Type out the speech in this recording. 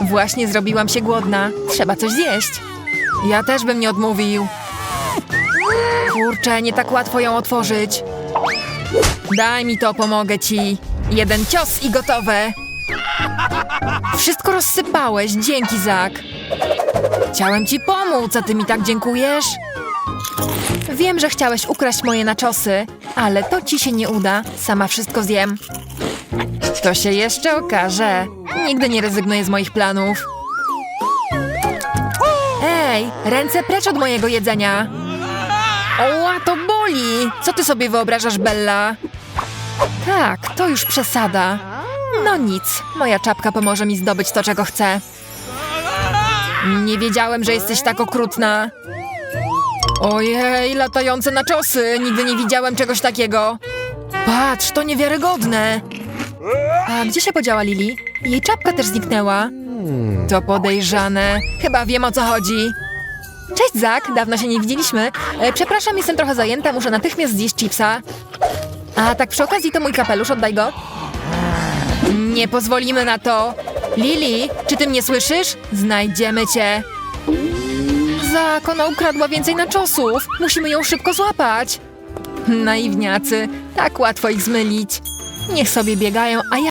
Właśnie zrobiłam się głodna. Trzeba coś zjeść. Ja też bym nie odmówił. Kurczę, nie tak łatwo ją otworzyć. Daj mi to, pomogę ci. Jeden cios i gotowe. Wszystko rozsypałeś, dzięki, Zak. Chciałem ci pomóc, a ty mi tak dziękujesz? Wiem, że chciałeś ukraść moje naczosy, ale to ci się nie uda. Sama wszystko zjem. To się jeszcze okaże. Nigdy nie rezygnuję z moich planów. Ej, ręce precz od mojego jedzenia. Oła, to boli! Co ty sobie wyobrażasz, Bella? Tak, to już przesada. No nic, moja czapka pomoże mi zdobyć to, czego chcę. Nie wiedziałem, że jesteś tak okrutna. Ojej, latające naczosy! Nigdy nie widziałem czegoś takiego. Patrz, to niewiarygodne. A gdzie się podziała Lili? Jej czapka też zniknęła. To podejrzane. Chyba wiem o co chodzi. Cześć, Zak, dawno się nie widzieliśmy. E, przepraszam, jestem trochę zajęta, muszę natychmiast zjeść chipsa. A tak przy okazji to mój kapelusz, oddaj go. Nie pozwolimy na to. Lili, czy ty mnie słyszysz? Znajdziemy cię. Zak, ona ukradła więcej naczosów. Musimy ją szybko złapać. Naiwniacy, tak łatwo ich zmylić. Niech sobie biegają, a ja